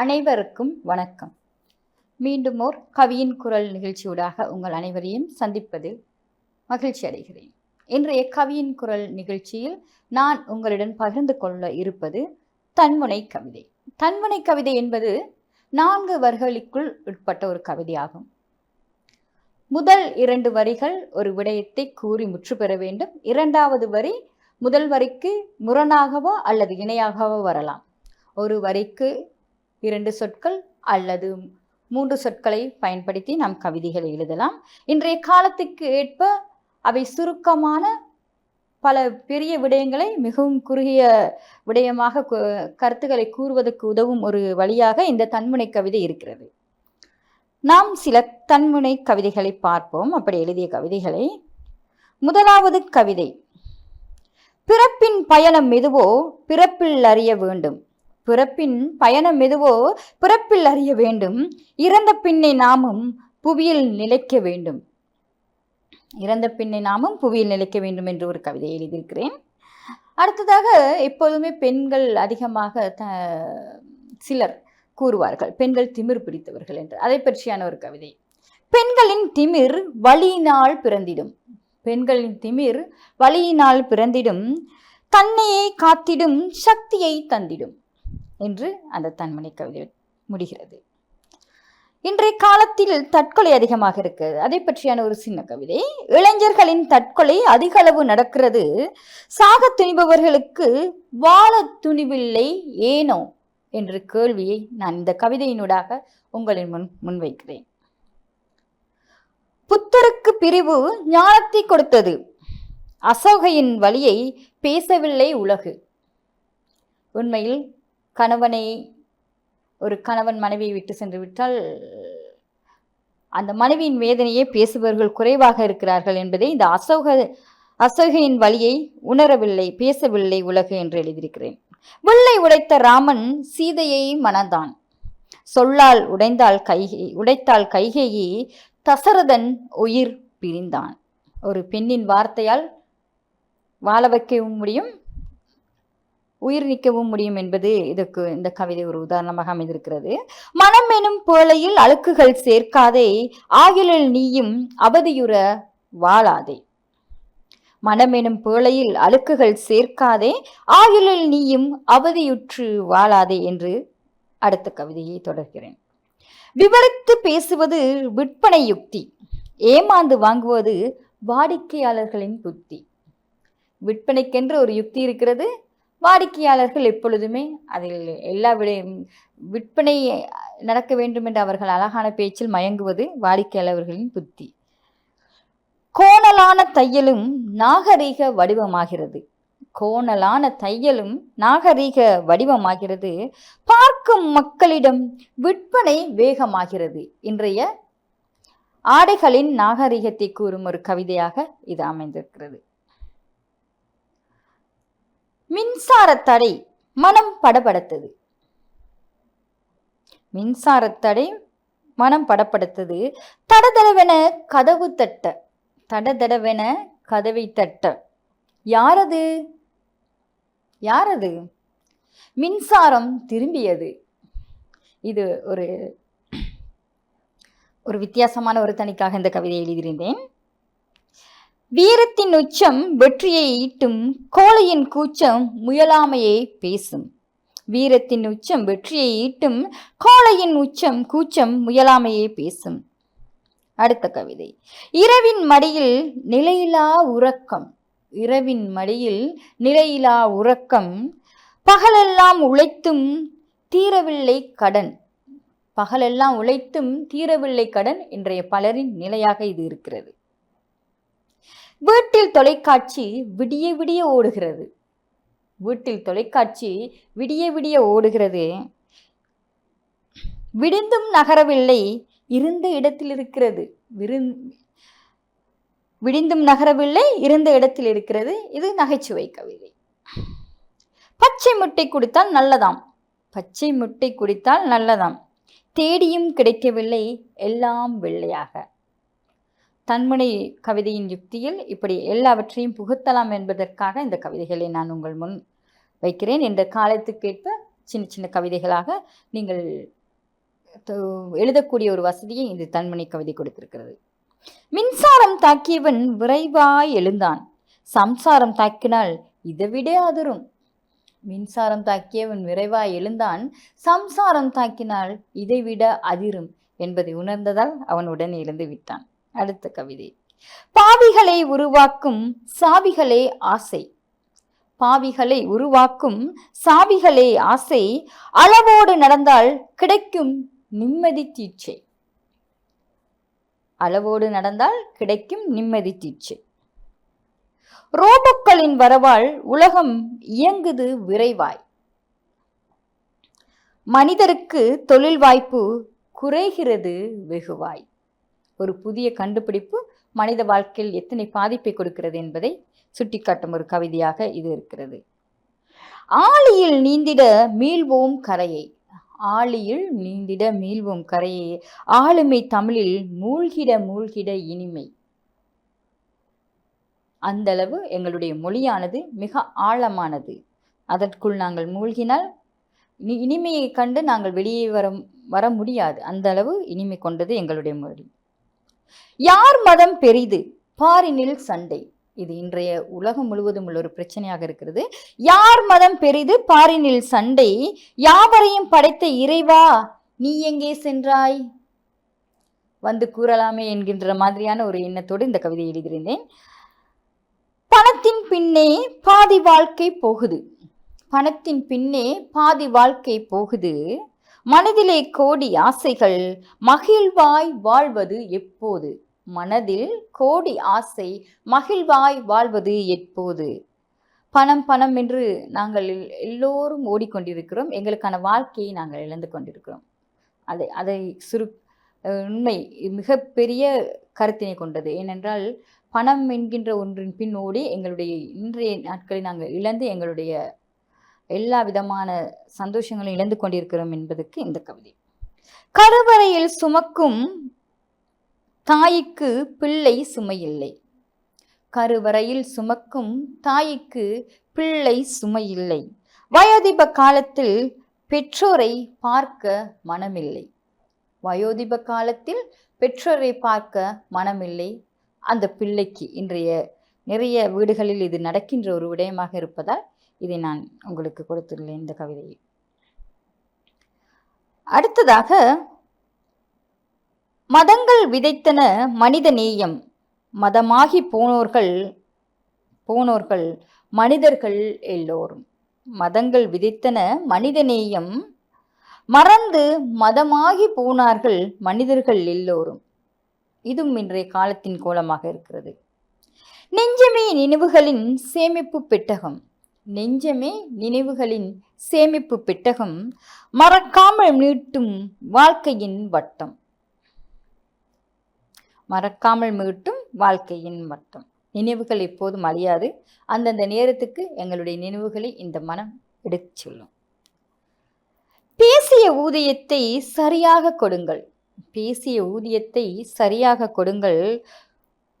அனைவருக்கும் வணக்கம். மீண்டும் ஓர் கவியின் குரல் நிகழ்ச்சியூடாக உங்கள் அனைவரையும் சந்திப்பதில் மகிழ்ச்சி அடைகிறேன். இன்றைய கவியின் குரல் நிகழ்ச்சியில் நான் உங்களுடன் பகிர்ந்து கொள்ள இருப்பது தன்முனை கவிதை. தன்முனை கவிதை என்பது நான்கு வரிகளுக்குள் உட்பட்ட ஒரு கவிதையாகும். முதல் இரண்டு வரிகள் ஒரு விடயத்தை கூறி முற்று பெற வேண்டும். இரண்டாவது வரி முதல் வரிக்கு முரணாகவோ அல்லது இணையாகவோ வரலாம். ஒரு வரிக்கு இரண்டு சொற்கள் அல்லது மூன்று சொற்களை பயன்படுத்தி நாம் கவிதைகளை எழுதலாம். இன்றைய காலத்துக்கு ஏற்ப அவை சுருக்கமான பல பெரிய விடயங்களை மிகவும் குறுகிய விடயமாக கருத்துக்களை கூறுவதற்கு உதவும் ஒரு வழியாக இந்த தன்முனை கவிதை இருக்கிறது. நாம் சில தன்முனை கவிதைகளை பார்ப்போம். அப்படி எழுதிய கவிதைகளை. முதலாவது கவிதை. பிறப்பின் பயணம் எதுவோ பிறப்பில் அறிய வேண்டும். பிறப்பின் பயணம் எதுவோ பிறப்பில் அறிய வேண்டும். இறந்த பின்னை நாமும் புவியில் நிலைக்க வேண்டும். இறந்த பின்னை நாமும் புவியில் நிலைக்க வேண்டும் என்று ஒரு கவிதை எழுதியிருக்கிறேன். அடுத்ததாக எப்போதுமே பெண்கள் அதிகமாக த சிலர் கூறுவார்கள் பெண்கள் திமிர் பிடித்தவர்கள் என்று. அதை பற்றியான ஒரு கவிதை. பெண்களின் திமிர் வலியினால் பிறந்திடும். பெண்களின் திமிர் வலியினால் பிறந்திடும். தன்னையே காத்திடும் சக்தியை தந்திடும். என்று அந்த தன்மனை கவிதை முடிகிறது. இன்றைய காலத்தில் தற்கொலை அதிகமாக இருக்கிறது. அதை பற்றியான ஒரு சின்ன கவிதை. இளைஞர்களின் தற்கொலை அதிக அளவு நடக்கிறது. சாக துணிபவர்களுக்கு வாழ துணிவில்லை ஏனோ என்ற கேள்வியை நான் இந்த கவிதையினூடாக உங்களின் முன் முன்வைக்கிறேன் புத்தருக்கு பிரிவு ஞானத்தை கொடுத்தது. அசோகையின் வழியை பேசவில்லை உலகு. உண்மையில் கணவனை ஒரு கணவன் மனைவியை விட்டு சென்று விட்டால் அந்த மனைவியின் வேதனையே பேசுபவர்கள் குறைவாக இருக்கிறார்கள் என்பதை இந்த அசோக அசோகையின் வழியை உணரவில்லை பேசவில்லை உலகு என்று எழுதியிருக்கிறேன். வெள்ளை உடைத்த ராமன் சீதையை மணந்தான். சொல்லால் உடைந்தால் கைகை உடைத்தால் கைகையை தசரதன் உயிர் பிரிந்தான். ஒரு பெண்ணின் வார்த்தையால் வாழ வைக்கவும் முடியும் உயிர் நிற்கவும் முடியும் என்பது இதற்கு இந்த கவிதை ஒரு உதாரணமாக அமைந்திருக்கிறது. மனம் எனும் பேழையில் அழுக்குகள் சேர்க்காதே ஆகிலில் நீயும் அவதியுற வாழாதே. மனம் எனும் பேழையில் அழுக்குகள் சேர்க்காதே ஆகிலில் நீயும் அவதியுற்று வாழாதே என்று அடுத்த கவிதையை தொடர்கிறேன். விவரித்து பேசுவது விற்பனை யுக்தி ஏமாந்து வாங்குவது வாடிக்கையாளர்களின் புத்தி. விற்பனைக்கென்று ஒரு யுக்தி இருக்கிறது வாடிக்கையாளர்கள் எப்பொழுதுமே அதில் எல்லா விட விற்பனை நடக்க வேண்டும் என்று அவர்கள் அழகான பேச்சில் மயங்குவது வாடிக்கையாளர்களின் புத்தி. கோணலான தையலும் நாகரீக வடிவமாகிறது. கோணலான தையலும் நாகரீக வடிவமாகிறது. பார்க்கும் மக்களிடம் விற்பனை வேகமாகிறது. இன்றைய ஆடைகளின் நாகரிகத்தை கூறும் ஒரு கவிதையாக இது அமைந்திருக்கிறது. மின்சார தடை மனம் படபடத்தது மின்சார தடை மனம் படப்படுத்தது. தடதடவென கதவு தட்ட தடதடவென கதவை தட்ட. யாரது? யாரது? மின்சாரம் திரும்பியது. இது ஒரு ஒரு வித்தியாசமான ஒரு தனிக்காக இந்த கவிதையை எழுதியிருந்தேன். வீரத்தின் உச்சம் வெற்றியை ஈட்டும் கோழையின் கூச்சம் முயலாமையே பேசும். வீரத்தின் உச்சம் வெற்றியை ஈட்டும் கோழையின் உச்சம் கூச்சம் முயலாமையே பேசும். அடுத்த கவிதை. இரவின் மடியில் நிலையிலா உறக்கம். இரவின் மடியில் நிலையிலா உறக்கம். பகலெல்லாம் உழைத்தும் தீரவில்லை கடன். பகலெல்லாம் உழைத்தும் தீரவில்லை கடன். இன்றைய பலரின் நிலையாக இது இருக்கிறது. வீட்டில் தொலைக்காட்சி விடிய விடிய ஓடுகிறது. வீட்டில் தொலைக்காட்சி விடிய விடிய ஓடுகிறது. விடிந்தும் நகரவில்லை இருந்த இடத்தில் இருக்கிறது. விருந் விடிந்தும் நகரவில்லை இருந்த இடத்தில் இருக்கிறது. இது நகைச்சுவை கவிதை. பச்சை முட்டை குடித்தால் நல்லதாம். பச்சை முட்டை குடித்தால் நல்லதாம். தேடியும் கிடைக்கவில்லை எல்லாம் வெள்ளையாக. தன்முனை கவிதையின் யுக்தியில் இப்படி எல்லாவற்றையும் புகுத்தலாம் என்பதற்காக இந்த கவிதைகளை நான் உங்கள் முன் வைக்கிறேன். என்ற காலத்துக்கேற்ப சின்ன சின்ன கவிதைகளாக நீங்கள் எழுதக்கூடிய ஒரு வசதியை இந்த தன்மணி கவிதை கொடுத்திருக்கிறது. மின்சாரம் தாக்கியவன் விரைவாய் எழுந்தான். சம்சாரம் தாக்கினால் இதைவிட அதிரும். மின்சாரம் தாக்கியவன் விரைவாய் எழுந்தான். சம்சாரம் தாக்கினால் இதைவிட அதிரும் என்பதை உணர்ந்ததால் அவன் உடனே எழுந்து விட்டான். அடுத்த கவிதை. பாவிகளை உருவாக்கும் சாவிகளே ஆசை. பாவிகளை உருவாக்கும் சாவிகளே ஆசை. அளவோடு நடந்தால் கிடைக்கும் நிம்மதி தீட்சை. அளவோடு நடந்தால் கிடைக்கும் நிம்மதி தீட்சை. ரோபோக்களின் வரவால் உலகம் இயங்குது விரைவாய். மனிதருக்கு தொழில் வாய்ப்பு குறைகிறது வெகுவாய். ஒரு புதிய கண்டுபிடிப்பு மனித வாழ்க்கையில் எத்தனை பாதிப்பை கொடுக்கிறது என்பதை சுட்டிக்காட்டும் ஒரு கவிதையாக இது இருக்கிறது. ஆழியில் நீந்திட மீள்வோம் கரையை. ஆழியில் நீந்திட மீள்வோம் கரையை. ஆளுமை தமிழில் மூழ்கிட மூழ்கிட இனிமை. அந்தளவு எங்களுடைய மொழியானது மிக ஆழமானது. அதற்குள் நாங்கள் மூழ்கினால் இனிமையை கண்டு நாங்கள் வெளியே வர வர முடியாது. அந்த அளவு இனிமை கொண்டது எங்களுடைய மொழி. யார் மதம் பெரிது? பாரினில் சண்டை. இது இன்றைய உலகம் முழுவதும் உள்ள ஒரு பிரச்சனையாக இருக்கிறது. யார் மதம் பெரிது? பாரினில் சண்டை. யாவரையும் படைத்த இறைவா? நீ எங்கே சென்றாய்? வந்து கூறலாமே என்கின்ற மாதிரியான ஒரு எண்ணத்தோடு இந்த கவிதை எழுதியிருந்தேன். பணத்தின் பின்னே பாதி வாழ்க்கை போகுது. பணத்தின் பின்னே பாதி வாழ்க்கை போகுது. மனதிலே கோடி ஆசைகள் மகிழ்வாய் வாழ்வது எப்போது? மனதில் கோடி ஆசை மகிழ்வாய் வாழ்வது எப்போது? பணம் பணம் என்று நாங்கள் எல்- எல்லோரும் ஓடிக்கொண்டிருக்கிறோம். எங்களுக்கான வாழ்க்கையை நாங்கள் இழந்து கொண்டிருக்கிறோம். அதை அதை சுரு உண்மை மிகப்பெரிய கருத்தினை கொண்டது. ஏனென்றால் பணம் என்கின்ற ஒன்றின் பின் ஓடி எங்களுடைய இன்றைய நாட்களை நாங்கள் இழந்து எங்களுடைய எல்லா விதமான சந்தோஷங்களும் இழந்து கொண்டிருக்கிறோம் என்பதற்கு இந்த கவிதை. கருவறையில் சுமக்கும் தாய்க்கு பிள்ளை சுமையில்லை. கருவறையில் சுமக்கும் தாய்க்கு பிள்ளை சுமையில்லை. வயோதிப காலத்தில் பெற்றோரை பார்க்க மனமில்லை. வயோதிப காலத்தில் பெற்றோரை பார்க்க மனமில்லை. அந்த பிள்ளைக்கு இன்றைய நிறைய வீடுகளில் இது நடக்கின்ற ஒரு விடயமாக இருப்பதால் இதை நான் உங்களுக்கு கொடுத்துள்ளேன் இந்த கவிதையை அடுத்ததாக மதங்கள் விதைத்தன மனித நேயம் மதமாகி போனோர்கள் போனோர்கள் மனிதர்கள் எல்லோரும். மதங்கள் விதைத்தன மனித நேயம் மறந்து மதமாகி போனார்கள் மனிதர்கள் எல்லோரும். இதுவும் இன்றைய காலத்தின் கோலமாக இருக்கிறது. நெஞ்சமே நினைவுகளின் சேமிப்பு பெட்டகம் நெஞ்சமே நினைவுகளின் சேமிப்பு பெட்டகம் மறக்காமல் மீட்டும் வாழ்க்கையின் வட்டம். மறக்காமல் மீட்டும் வாழ்க்கையின் வட்டம். நினைவுகள் எப்போதும் அழியாது. அந்தந்த நேரத்துக்கு எங்களுடைய நினைவுகளை இந்த மனம் எடுத்துச் சொல்லும். பேசிய ஊதியத்தை சரியாக கொடுங்கள். பேசிய ஊதியத்தை சரியாக கொடுங்கள்.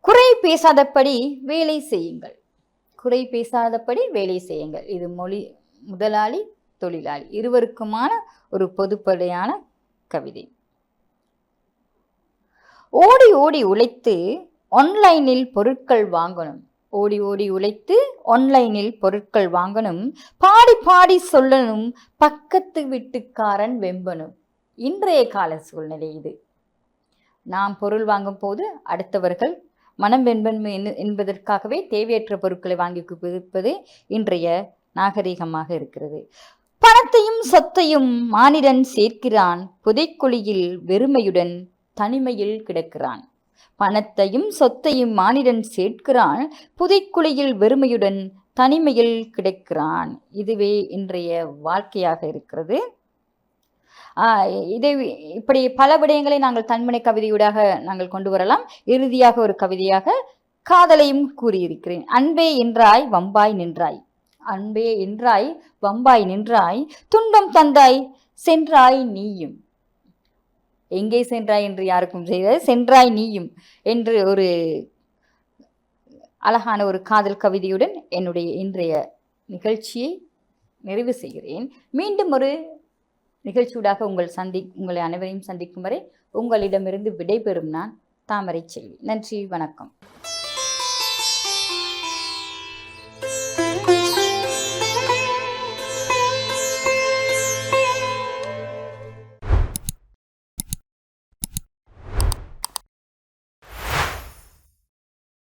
குறை பேசாதபடி வேலை செய்யுங்கள். குறை பேசாதபடி வேலை செய்யுங்கள். இது மொழி முதலாளி தொழிலாளி இருவருக்குமான ஒரு பொதுப்படையான கவிதை. ஓடி ஓடி உழைத்து ஆன்லைனில் பொருட்கள் வாங்கணும். ஓடி ஓடி உழைத்து ஆன்லைனில் பொருட்கள் வாங்கணும். பாடி பாடி சொல்லணும். பக்கத்து வீட்டுக்காரன் வெம்பணும். இன்றைய கால சூழ்நிலை இது. நாம் பொருள் வாங்கும் போது அடுத்தவர்கள் மனம் வெண்பன்மை என்பதற்காகவே தேவையற்ற பொருட்களை வாங்கி குவிப்பது இன்றைய நாகரிகமாக இருக்கிறது. பணத்தையும் சொத்தையும் மானிடன் சேர்க்கிறான். புதைக்குழியில் வெறுமையுடன் தனிமையில் கிடக்கிறான். பணத்தையும் சொத்தையும் மானிடன் சேர்க்கிறான். புதைக்குழியில் வெறுமையுடன் தனிமையில் கிடக்கிறான். இதுவே இன்றைய வாழ்க்கையாக இருக்கிறது. இதை இப்படி பல விடயங்களை நாங்கள் தன்மனை கவிதையூடாக நாங்கள் கொண்டு வரலாம். இறுதியாக ஒரு கவிதையாக காதலையும் கூறியிருக்கிறேன். அன்பே என்றாய் வம்பாய் நின்றாய். அன்பே என்றாய் வம்பாய் நின்றாய். துன்பம் தந்தாய் சென்றாய் நீயும். எங்கே சென்றாய் என்று யாருக்கும் செய்த சென்றாய் நீயும் என்று ஒரு அழகான ஒரு காதல் கவிதையுடன் என்னுடைய இன்றைய நிகழ்ச்சியை நிறைவு செய்கிறேன். மீண்டும் ஒரு நிகழ்ச்சியூடாக உங்கள் சந்தி உங்களை அனைவரையும் சந்திக்கும் வரை உங்களிடமிருந்து விடைபெறும் நான் தாமரை செல்வி நன்றி வணக்கம்.